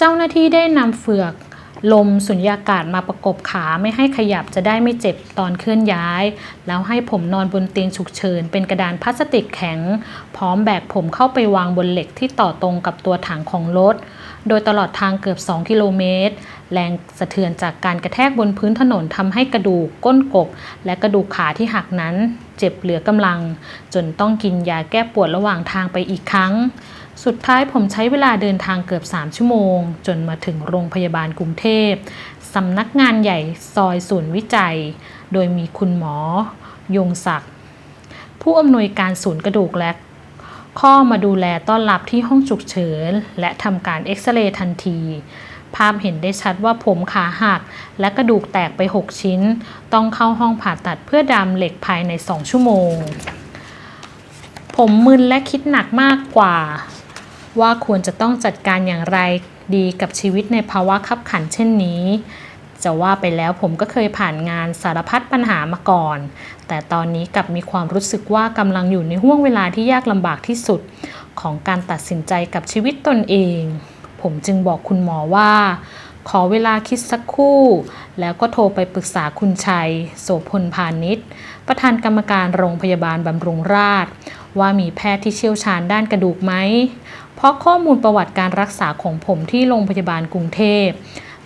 เจ้าหน้าที่ได้นำเฟือกลมสุญญากาศมาประกบขาไม่ให้ขยับจะได้ไม่เจ็บตอนเคลื่อนย้าย แล้วให้ผมนอนบนเตียงฉุกเฉิน เป็นกระดานพลาสติกแข็ง พร้อมแบกผมเข้าไปวางบนเหล็กที่ต่อตรงกับตัวถังของรถ โดยตลอดทางเกือบ 2 กิโลเมตร แรงสะเทือนจากการกระแทกบนพื้นถนนทำให้กระดูกก้นกบ และกระดูกขาที่หักนั้น เจ็บเหลือกำลัง จนต้องกินยาแก้ปวดระหว่างทางไปอีกครั้ง สุดท้ายผมใช้เวลาเดินทางเกือบ 3 ชั่วโมง จนมาถึงโรงพยาบาลกรุงเทพสำนักงานใหญ่ซอยศูนย์วิจัย โดยมีคุณหมอ ยงศักดิ์ผู้อำนวยการศูนย์กระดูกและข้อมาดูแลต้อนรับที่ห้องฉุกเฉิน และทำการเอ็กซเรย์ทันที ภาพเห็นได้ชัดว่าผมขาหัก และกระดูกแตกไป 6 ชิ้น ต้องเข้าห้องผ่าตัดเพื่อดามเหล็กภายใน 2 ชั่วโมง ผมมึนและคิดหนักมากกว่า ว่าควรจะต้องจัดการอย่างไรดีกับชีวิตในภาวะขับขันเช่นนี้ จะว่าไปแล้วผมก็เคยผ่านงานสารพัดปัญหามาก่อน แต่ตอนนี้กลับมีความรู้สึกว่ากำลังอยู่ในห่วงเวลาที่ยากลำบากที่สุด ของการตัดสินใจกับชีวิตตนเอง ผมจึงบอกคุณหมอว่า ขอเวลาคิดสักครู่ แล้วก็โทรไปปรึกษาคุณชัย โสพลพาณิชย์ ประธานกรรมการโรงพยาบาลบำรุงราษฎร์ว่ามีแพทย์ที่เชี่ยวชาญด้านกระดูกไหม เพราะข้อมูลประวัติการรักษาของผมที่โรงพยาบาลกรุงเทพ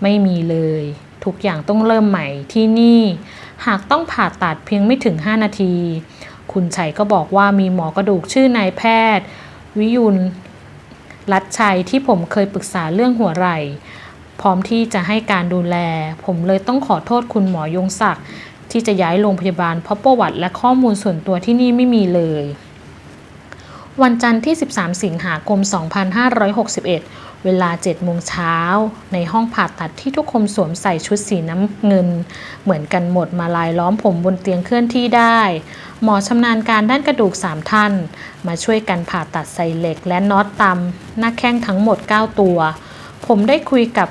ไม่มีเลย ทุกอย่างต้องเริ่มใหม่ที่นี่ หากต้องผ่าตัดเพียงไม่ถึง 5 นาที คุณชัยก็บอกว่ามีหมอกระดูกชื่อนายแพทย์ วิยุลรัตชัยที่ผมเคยปรึกษาเรื่องหัวไหล่ พร้อมที่จะให้การดูแล ผมเลยต้องขอโทษคุณหมอยงศักดิ์ที่จะย้ายโรงพยาบาลเพราะประวัติและข้อมูลส่วนตัวที่นี่ไม่มีเลย วันจันทร์ที่ 13 สิงหาคม 2561 เวลา7โมงเช้า ในห้องผ่าตัดที่ทุกคนสวมใส่ชุดสีน้ำเงิน เหมือนกันหมดมาลายล้อมผมบนเตียงเคลื่อนที่ได้ หมอชำนาญการด้านกระดูก 3 ท่าน มาช่วยกันผ่าตัดใส่เหล็กและน็อตตามหน้าแข้งทั้งหมด 9 ตัว ผมได้คุยกับ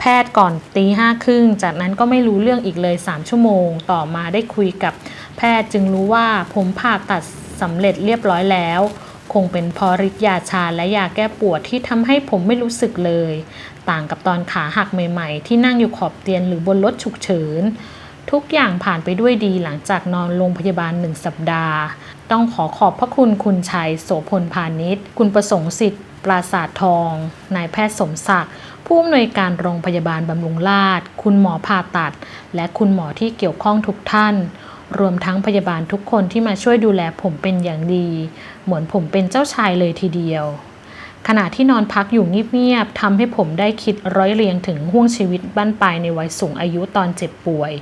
แพทย์ก่อนตีห้าครึ่งจากนั้นก็ไม่รู้เรื่องอีกเลย 3 ชั่วโมง ต่อมาได้คุยกับแพทย์จึงรู้ว่าผมผ่าตัดสำเร็จเรียบร้อยแล้ว คงเป็นพอฤทธิ์ยาชาและยาแก้ปวดที่ทำให้ผมไม่รู้สึกเลย ต่างกับตอนขาหักใหม่ๆ ที่นั่งอยู่ขอบเตียงหรือบนรถฉุกเฉินทุกอย่างผ่านไปด้วยดีหลังจากนอนโรงพยาบาลหนึ่งสัปดาห์ ต้องขอขอบพระคุณคุณชัย โสพลพาณิชย์ คุณประสงค์สิทธิ์ ปราศาสตร์ทอง นายแพทย์สมศักดิ์ ผู้อำนวยการโรงพยาบาลบำรุงราษฎร์คุณหมอผ่าตัด และคุณหมอที่เกี่ยวข้องทุกท่าน รวมทั้งพยาบาลทุกคนที่มาช่วยดูแลผมเป็นอย่างดี เหมือนผมเป็นเจ้าชายเลยทีเดียว ขณะที่นอนพักอยู่เงียบๆทำให้ผมได้คิดร้อยเรียงถึงห่วงชีวิตบ้านปลายในวัยสูงอายุตอนเจ็บป่วย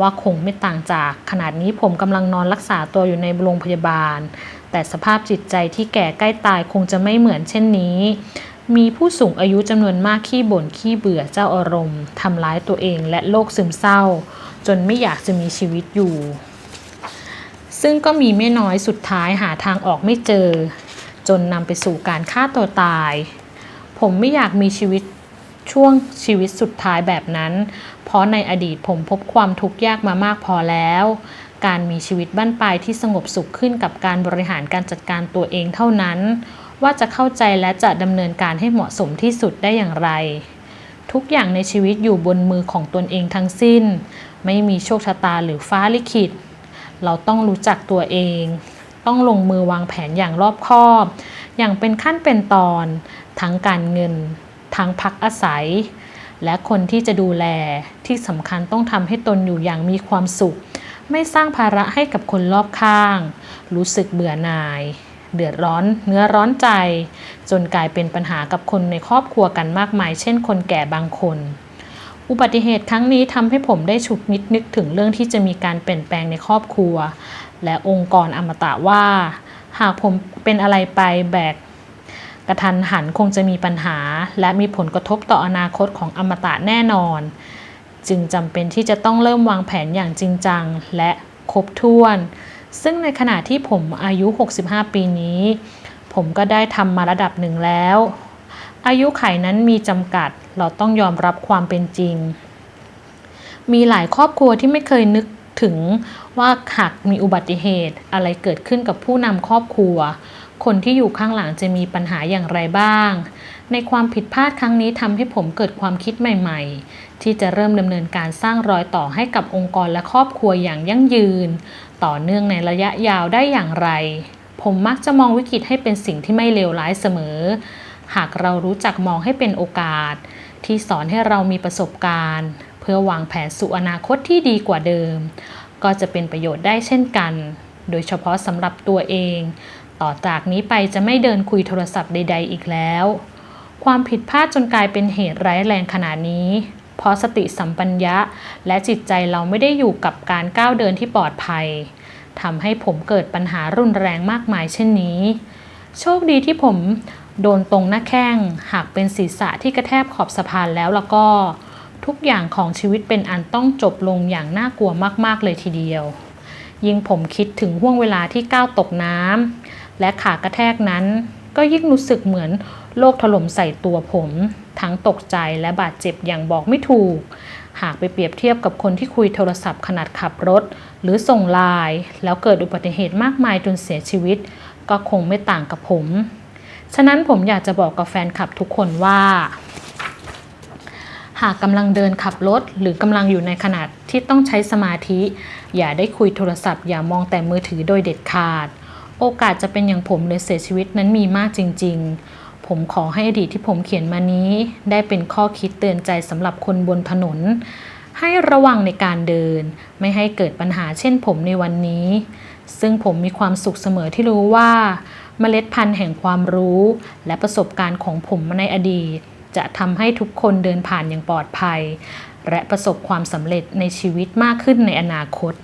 ว่าคงไม่ต่างจากขนาดนี้ผมกำลังนอนรักษาตัวอยู่ในโรงพยาบาล แต่สภาพจิตใจที่แก่ใกล้ตายคงจะไม่เหมือนเช่นนี้ มีผู้สูงอายุจำนวนมากขี้บ่นขี้เบื่อเจ้าอารมณ์ทำร้ายตัวเองและโรคซึมเศร้า จนไม่อยากจะมีชีวิตอยู่ ซึ่งก็มีไม่น้อยสุดท้ายหาทางออกไม่เจอ จนนำไปสู่การฆ่าตัวตาย ผมไม่อยากมีชีวิตช่วงชีวิตสุดท้ายแบบนั้น เพราะในอดีตผมพบความทุกข์ยากมามากพอแล้ว การมีชีวิตบ้านปลายที่สงบสุขขึ้นกับการบริหารการจัดการตัวเองเท่านั้น ว่าจะเข้าใจและจะดำเนินการให้เหมาะสมที่สุดได้อย่างไร ทุกอย่างในชีวิตอยู่บนมือของตนเองทั้งสิ้น ไม่มีโชคชะตาหรือฟ้าลิขิต เราต้องรู้จักตัวเอง ต้องลงมือวางแผนอย่างรอบคอบ อย่างเป็นขั้นเป็นตอน ทั้งการเงิน ทั้งพักอาศัย และคนที่จะดูแลที่สำคัญต้องทำให้ตนอยู่อย่างมีความสุข ไม่สร้างภาระให้กับคนรอบข้าง รู้สึกเบื่อหน่าย เดือดร้อนเนื้อร้อนใจ จนกลายเป็นปัญหากับคนในครอบครัวกันมากมาย เช่นคนแก่บางคน อุบัติเหตุครั้งนี้ทำให้ผมได้ฉุกนิดนึกถึงเรื่องที่จะมีการเปลี่ยนแปลงในครอบครัว และองค์กรอมตะว่า หากผมเป็นอะไรไปแบกกระทันหันคงจะมีปัญหา และมีผลกระทบต่ออนาคตของอมตะแน่นอน จึงจำเป็นที่จะต้องเริ่มวางแผนอย่างจริงจัง และครบถ้วน ซึ่งในขณะที่ผมอายุ 65 ปีนี้ ผมก็ได้ทำมาระดับหนึ่งแล้ว อายุไขนั้นมีจำกัด เราต้องยอมรับความเป็นจริง มีหลายครอบครัวที่ไม่เคยนึกถึงว่าหากมีอุบัติเหตุอะไรเกิดขึ้นกับผู้นำครอบครัว คนที่อยู่ข้างหลังจะมีปัญหาอย่างไรบ้าง ในความผิดพลาดครั้งนี้ทำให้ผมเกิดความคิดใหม่ ๆ ที่จะเริ่มดำเนินการสร้างรอยต่อให้กับองค์กรและครอบครัวอย่างยั่งยืน ต่อเนื่องในระยะยาวได้อย่างไร ผมมักจะมองวิกฤตให้เป็นสิ่งที่ไม่เลวร้ายเสมอ หากเรารู้จักมองให้เป็นโอกาส ที่สอนให้เรามีประสบการณ์ เพื่อวางแผนสู่อนาคตที่ดีกว่าเดิม ก็จะเป็นประโยชน์ได้เช่นกัน โดยเฉพาะสำหรับตัวเอง ต่อจากนี้ไปจะไม่เดินคุยโทรศัพท์ใด ๆ อีกแล้ว ความผิดพลาดจนกลายเป็นเหตุร้ายแรงขนาดนี้ เพราะสติสัมปัญญะ และจิตใจเราไม่ได้อยู่กับการก้าวเดินที่ปลอดภัยทำให้ผมเกิดปัญหารุนแรงมากมายเช่นนี้ โชคดีที่ผมโดนตรงหน้าแข้ง หากเป็นศีรษะที่กระแทกขอบสะพานแล้วแล้วก็ ทุกอย่างของชีวิตเป็นอันต้องจบลงอย่างน่ากลัวมาก ๆ เลยทีเดียว ยิ่งผมคิดถึงห่วงเวลาที่ก้าวตกน้ำและขากระแทกนั้น ก็ยิ่งรู้สึกเหมือน โลกถล่มใส่ตัวผม ทั้งตกใจและบาดเจ็บอย่างบอกไม่ถูก หากไปเปรียบเทียบกับคนที่คุยโทรศัพท์ขนาดขับรถ หรือส่งไลน์แล้วเกิดอุบัติเหตุมากมายจนเสียชีวิต ก็คงไม่ต่างกับผม ฉะนั้นผมอยากจะบอกกับแฟนคลับทุกคนว่า หากกำลังเดินขับรถ หรือกำลังอยู่ในขณะที่ต้องใช้สมาธิ อย่าได้คุยโทรศัพท์ อย่ามองแต่มือถือโดยเด็ดขาด โอกาสจะเป็นอย่างผมหรือเสียชีวิตนั้นมีมากจริง ๆ ผมขอให้อดีตที่ผมเขียนมานี้ ได้เป็นข้อคิดเตือนใจสำหรับคนบนถนน ให้ระวังในการเดิน ไม่ให้เกิดปัญหาเช่นผมในวันนี้ ซึ่งผมมีความสุขเสมอที่รู้ว่า เมล็ดพันธุ์แห่งความรู้ และประสบการณ์ของผมในอดีต จะทำให้ทุกคนเดินผ่านอย่างปลอดภัย และประสบความสำเร็จในชีวิตมากขึ้นในอนาคต